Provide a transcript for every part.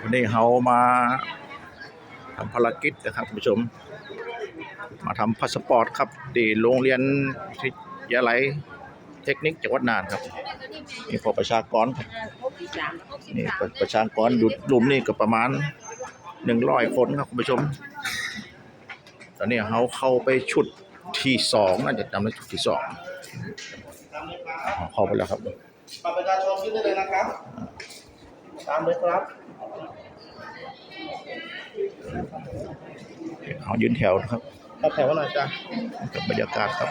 วันนี้เรามาทำภารกิจนะครับคุณผู้ชม มาทำพาสปอร์ตครับที่โรงเรียนวิทยาลัยเทคนิคจังหวัดน่านครับนี่พอประชากรครับนี่ประประชากรอยู่รวมนี่ก็ประมาณหนึ่งร้อยคนครับคุณผู้ชม ตอนนี้เขาเข้าไปชุดที่สองน่าจะจำได้ชุดที่สองอ๋อเข้าไปแล้วครับ บัตรประชาชนขึ้นได้เลยนะครับ ตามเลยครับเขายืนแถวนะครับเอาแถวหน่อยจ้ะกับบรรยากาศครับ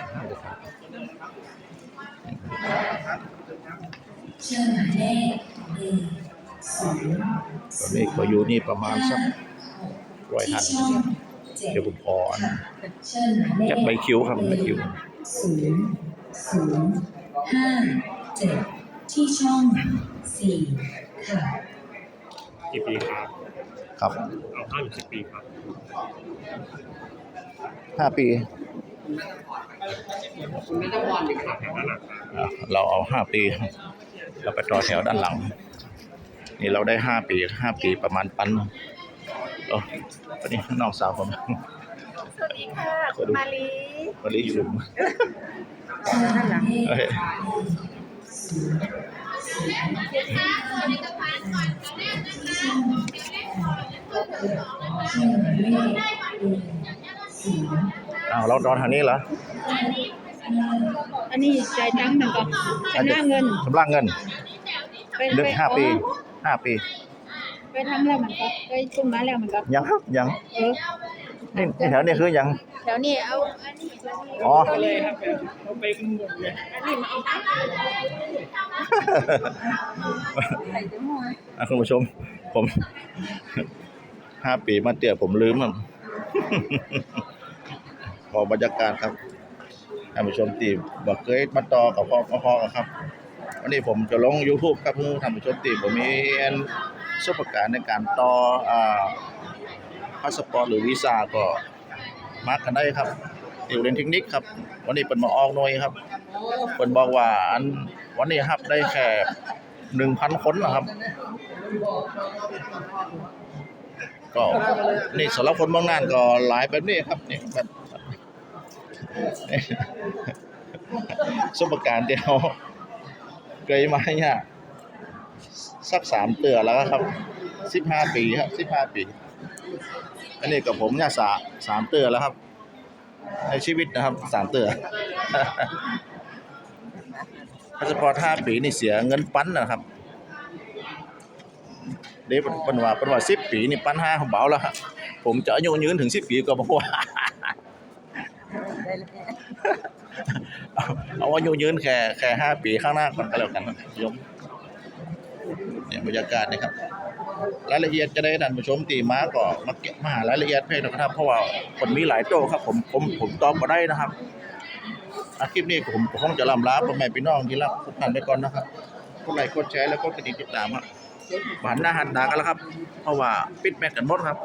เชิญหมายเลขหนึ่งศูนย์ตอนนี้ก็อยู่นี่ประมาณสักร้อยที่หันช่องเจ็ดเดี๋ยวผมขออันเชิญหมายเลขจัดใบคิวครับใบคิวศูนย์ศูนย์ห้าเจ็ด ที่ช่องสี่ค่ะกี่ปีครับครับเอาห้าหรือสิบปีครับห้าปีคุณไม่ต้องวอนเลยครับแถวด้านหลังครับอะเราเอาห้าปี เราไปต่อแถวด้านหลัง นี่เราได้ห้าปีห้าปีประมาณปันโอ้วันนี้น้องสาวผม สวัสดีค่ะ คุณมาลี วันนี้อยู่หลุมเชิญหมายเลขเฮ้ยศูนย์เชิญหมายเลขหนึ่งศูนย์อ้าวเรารอทางนี้เหรออันนี้จ่ายตังค์มันก็ชำระเงินชำระเงินเปเดือนห้าปีห้าปี ปทำแล้วมันก็ไปจุ่มมาแล้วมันก็ยังครับยังเออนี่นี่แถวนี้คือยัง แถวนี้เอาอันนี้อันนี้อ๋อไปเลยครับเขาไปกันหมดเลยอันนี้มาเอาไปใส่ถุงมืออะคุณผู้ชม ผมห้าปีมาเตี่ยผมลืมอะพอบรรยากาศครับท่านผู้ชมตีบอกเคยมาต่อกับพ่อพ่อกันครับ วันนี้ผมจะลง YouTube ครับเพื่อท่านผู้ชมตีผมมีสุ ประการในการต่ออาพาสปอร์ตหรือวีซ่าก็มากันได้ครับอยู่เรียนเทคนิคครับ วันนี้เป็นมาออกหน่วยครับเป็นบอกว่าอันวันนี้ครับได้แค่หนึ่งพันคนนะครับ ก็นี่สำหรับคนบางนานก็หลายแบบนี้ครับนี่แบบนี่สมการเดียวเคยมาเนี่ย สักสามเตือแล้วครับสิบห้าปีครับสิบห้าปี อันนี้กับผมเนี่ยสาสามเตือแล้วครับ ในชีวิตนะครับสามเตือพาสปอร์ตห้าปีนี่เสียเงินปั้นนะครับเดี๋ยวเป็นว่าเป็นว่าสิบปีนี่ปัญหาของเบาแล้วครับผมจะอายุยืนถึงสิบปีก็บอกว่าเอาอายุยืนแค่แค่ห้าปีข้างหน้าก่อนก็แล้วกันยม เนี่ยบรรยากาศนะครับ รายละเอียดจะได้ท่านผู้ชมตีมาก็มาเก็บมาหารายละเอียดเพ่นะครับเพราะว่าคนมีหลายโต๊ะครับผมผมผมตอบมาได้นะครับอาคลิปนี้ผมคงจะลำลาพ่อแม่พี่น้องที่รักทุกท่านไปก่อนนะครับกดไลค์กดแชร์แล้วก็กระดิ่งติดตามครับหันหน้าหันตากันแล้วครับ เพราะว่าปิดแม็กกันหมดครับ